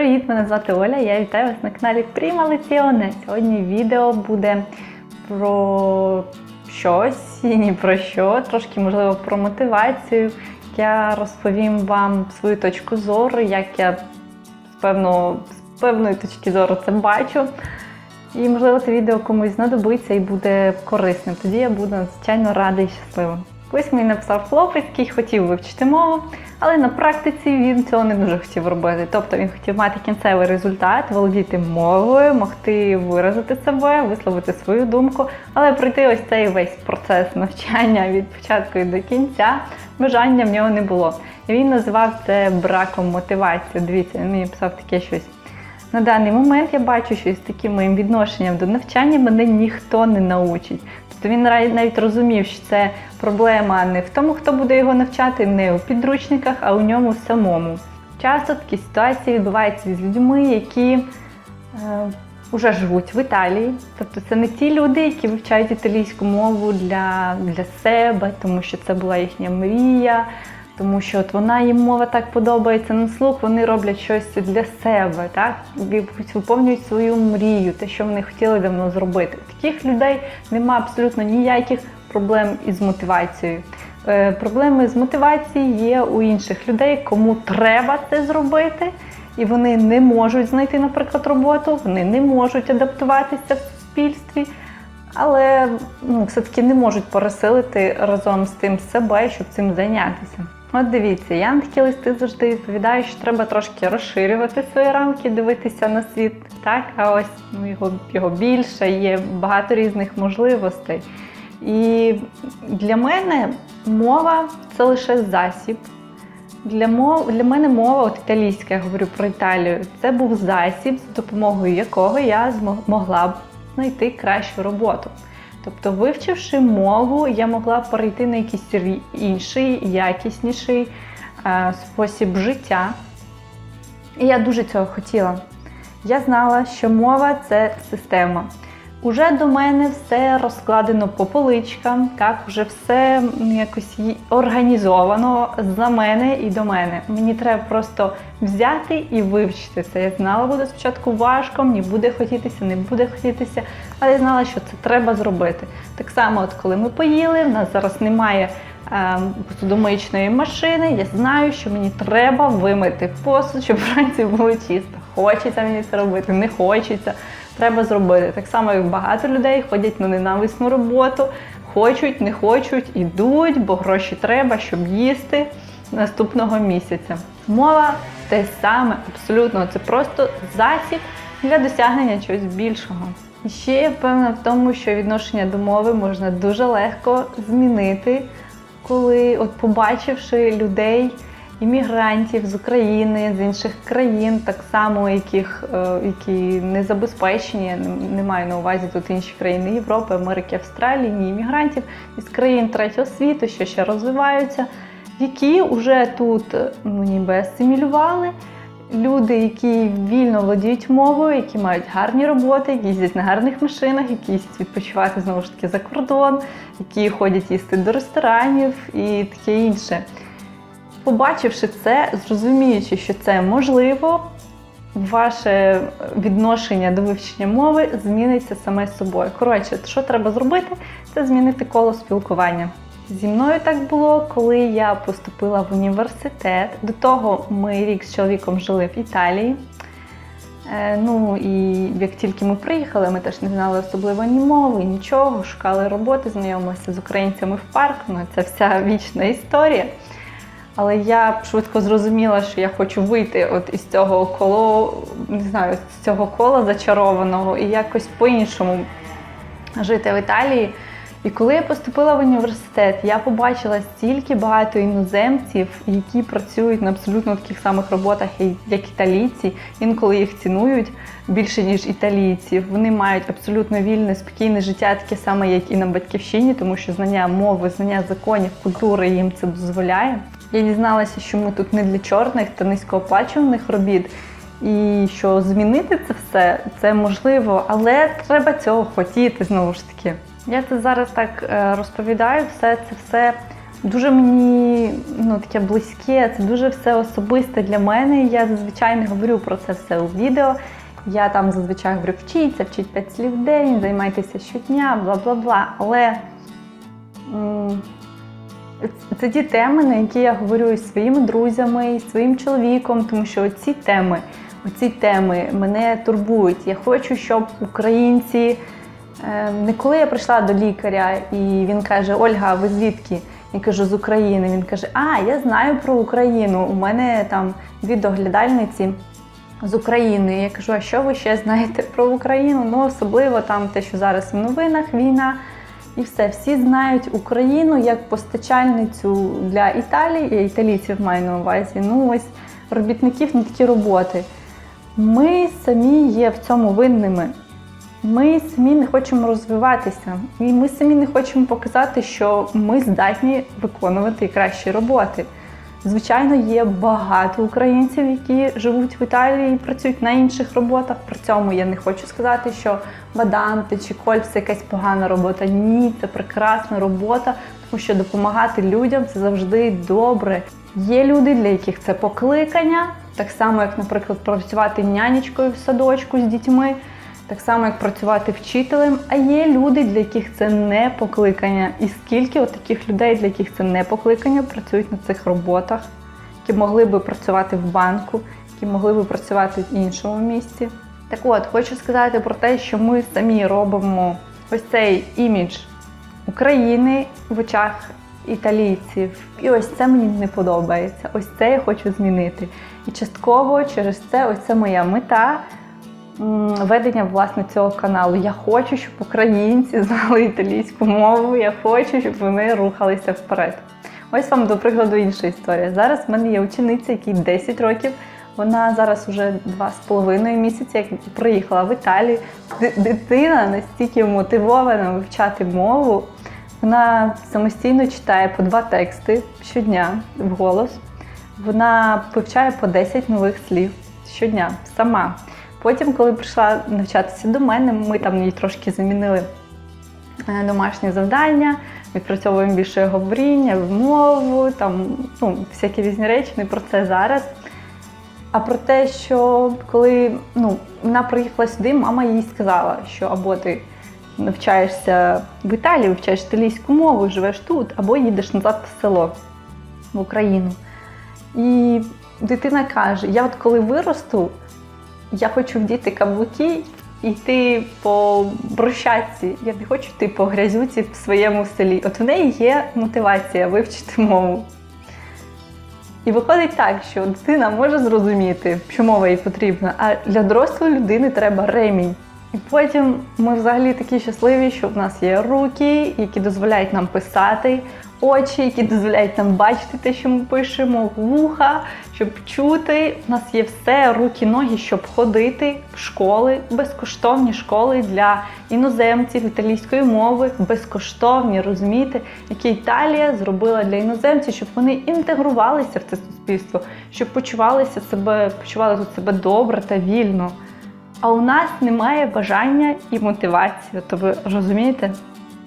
Привіт, мене звати Оля. Я вітаю вас на каналі Prima Lezione. Сьогодні відео буде про щось і ні про що, трошки можливо про мотивацію. Я розповім вам свою точку зору, як я з, певного, з певної точки зору це бачу. І, можливо, це відео комусь знадобиться і буде корисним. Тоді я буду надзвичайно рада і щаслива. Колись мені написав хлопець, який хотів вивчити мову, але на практиці він цього не дуже хотів робити. Тобто він хотів мати кінцевий результат, володіти мовою, могти виразити себе, висловити свою думку, але пройти ось цей весь процес навчання від початку і до кінця бажання в нього не було. І він називав це браком мотивації. Дивіться, він мені писав таке щось. На даний момент я бачу, що з таким моїм відношенням до навчання мене ніхто не научить. Тобто він навіть розумів, що це проблема не в тому, хто буде його навчати, не у підручниках, а у ньому самому. Часто такі ситуації відбуваються з людьми, які е, живуть в Італії. Тобто це не ті люди, які вивчають італійську мову для, для себе, тому що це була їхня мрія. Тому що от вона їм мова так подобається на слух, вони роблять щось для себе, так виповнюють свою мрію, те, що вони хотіли давно зробити. Таких людей немає абсолютно ніяких проблем із мотивацією. Е, проблеми з мотивацією є у інших людей, кому треба це зробити, і вони не можуть знайти, наприклад, роботу, вони не можуть адаптуватися в суспільстві. Але ну, все-таки не можуть пересилити разом з тим себе, щоб цим зайнятися. От дивіться, я на такі листи завжди відповідаю, що треба трошки розширювати свої рамки, дивитися на світ. Так, а ось ну, його, його більше, є багато різних можливостей. І для мене мова це лише засіб. Для мов, для мене мова, от італійська, я говорю про Італію, це був засіб, з допомогою якого я змогла б знайти кращу роботу. Тобто, вивчивши мову, я могла перейти на якийсь інший, якісніший е, спосіб життя. І я дуже цього хотіла. Я знала, що мова це система. Уже до мене все розкладено по поличкам, так, вже все якось організовано за мене і до мене. Мені треба просто взяти і вивчити це. Я знала, буде спочатку важко, мені буде хотітися, не буде хотітися, але я знала, що це треба зробити. Так само, от коли ми поїли, в нас зараз немає е, машини, я знаю, що мені треба вимити посуд, щоб вранці було чисто. Хочеться мені це робити, не хочеться треба зробити. Так само, як багато людей ходять на ненависну роботу, хочуть, не хочуть, ідуть, бо гроші треба, щоб їсти наступного місяця. Мова те саме, абсолютно, це просто засіб для досягнення чогось більшого. Ще я впевнена в тому, що відношення до мови можна дуже легко змінити, коли, от побачивши людей іммігрантів з України, з інших країн, так само яких е, які не забезпечені. Не маю на увазі тут інші країни Європи, Америки, Австралії, ні іммігрантів із країн третього світу, що ще розвиваються, які вже тут ну, ніби асимілювали. Люди, які вільно володіють мовою, які мають гарні роботи, їздять на гарних машинах, які відпочивати знову ж таки за кордон, які ходять їсти до ресторанів і таке інше. Побачивши це, зрозуміючи, що це можливо, ваше відношення до вивчення мови зміниться саме собою. Коротше, що треба зробити, це змінити коло спілкування. Зі мною так було, коли я поступила в університет. До того ми рік з чоловіком жили в Італії. Е, ну і як тільки ми приїхали, ми теж не знали особливо ні мови, нічого, шукали роботи, знайомилися з українцями в парк. Ну це вся вічна історія. Але я швидко зрозуміла, що я хочу вийти от із цього коло, не знаю, з цього кола зачарованого і якось по-іншому жити в Італії. І коли я поступила в університет, я побачила стільки багато іноземців, які працюють на абсолютно таких самих роботах, як італійці. Інколи їх цінують більше ніж італійці. Вони мають абсолютно вільне, спокійне життя, таке саме, як і на батьківщині, тому що знання мови, знання законів, культури їм це дозволяє. Я дізналася, що ми тут не для чорних та низькооплачуваних робіт. І що змінити це все це можливо, але треба цього хотіти знову ж таки. Я це зараз так е, розповідаю, все це все дуже мені ну, таке близьке, це дуже все особисте для мене. Я зазвичай не говорю про це все у відео. Я там зазвичай говорю, вчіться, вчіть 5 слів в день, займайтеся щодня, бла бла бла. Але це ті теми, на які я говорю із своїми друзями, із своїм чоловіком, тому що ці теми, оці теми мене турбують. Я хочу, щоб українці. Е, Не коли я прийшла до лікаря, і він каже: Ольга, ви звідки? Я кажу, з України. Він каже: А, я знаю про Україну. У мене там дві доглядальниці з України. Я кажу, а що ви ще знаєте про Україну? Ну, особливо там те, що зараз в новинах війна. І все, всі знають Україну як постачальницю для Італії, я італійців маю на увазі. Ну ось робітників на такі роботи. Ми самі є в цьому винними. Ми самі не хочемо розвиватися, і ми самі не хочемо показати, що ми здатні виконувати кращі роботи. Звичайно, є багато українців, які живуть в Італії і працюють на інших роботах. При цьому я не хочу сказати, що Баданти чи Коль це якась погана робота. Ні, це прекрасна робота, тому що допомагати людям це завжди добре. Є люди, для яких це покликання, так само, як, наприклад, працювати нянечкою в садочку з дітьми. Так само, як працювати вчителем, а є люди, для яких це не покликання. І скільки от таких людей, для яких це не покликання, працюють на цих роботах, які могли би працювати в банку, які могли би працювати в іншому місці. Так от, хочу сказати про те, що ми самі робимо ось цей імідж України в очах італійців. І ось це мені не подобається. Ось це я хочу змінити. І частково через це ось це моя мета ведення власне цього каналу. Я хочу, щоб українці знали італійську мову. Я хочу, щоб вони рухалися вперед. Ось вам до прикладу інша історія. Зараз в мене є учениця, якій 10 років. Вона зараз уже два з половиною місяці, як приїхала в Італію. Дитина настільки мотивована вивчати мову. Вона самостійно читає по два тексти щодня вголос. Вона вивчає по 10 нових слів щодня сама. Потім, коли прийшла навчатися до мене, ми там їй трошки замінили е, домашні завдання, відпрацьовуємо більше говоріння, мову, там ну, всякі різні речі, не про це зараз. А про те, що коли ну, вона приїхала сюди, мама їй сказала, що або ти навчаєшся в Італії, вивчаєш італійську мову, живеш тут, або їдеш назад в село в Україну. І дитина каже: я от коли виросту, я хочу вдіти каблуки йти по брусчатці. Я не хочу йти по грязюці в своєму селі. От в неї є мотивація вивчити мову. І виходить так, що дитина може зрозуміти, що мова їй потрібна, а для дорослої людини треба ремінь. І потім ми взагалі такі щасливі, що в нас є руки, які дозволяють нам писати, очі, які дозволяють нам бачити те, що ми пишемо, вуха, щоб чути. У нас є все, руки, ноги, щоб ходити в школи, безкоштовні школи для іноземців італійської мови, безкоштовні, розумієте, які Італія зробила для іноземців, щоб вони інтегрувалися в це суспільство, щоб почувалися себе, почували тут себе добре та вільно. А у нас немає бажання і мотивації, то ви розумієте?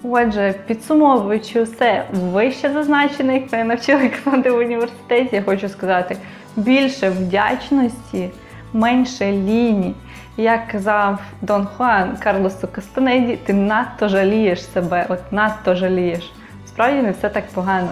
Отже, підсумовуючи все вище зазначене, як мене навчили казати в університеті, я хочу сказати більше вдячності, менше ліні. Як казав Дон Хуан Карлосу Кастанеді, ти надто жалієш себе, от надто жалієш. Справді не все так погано.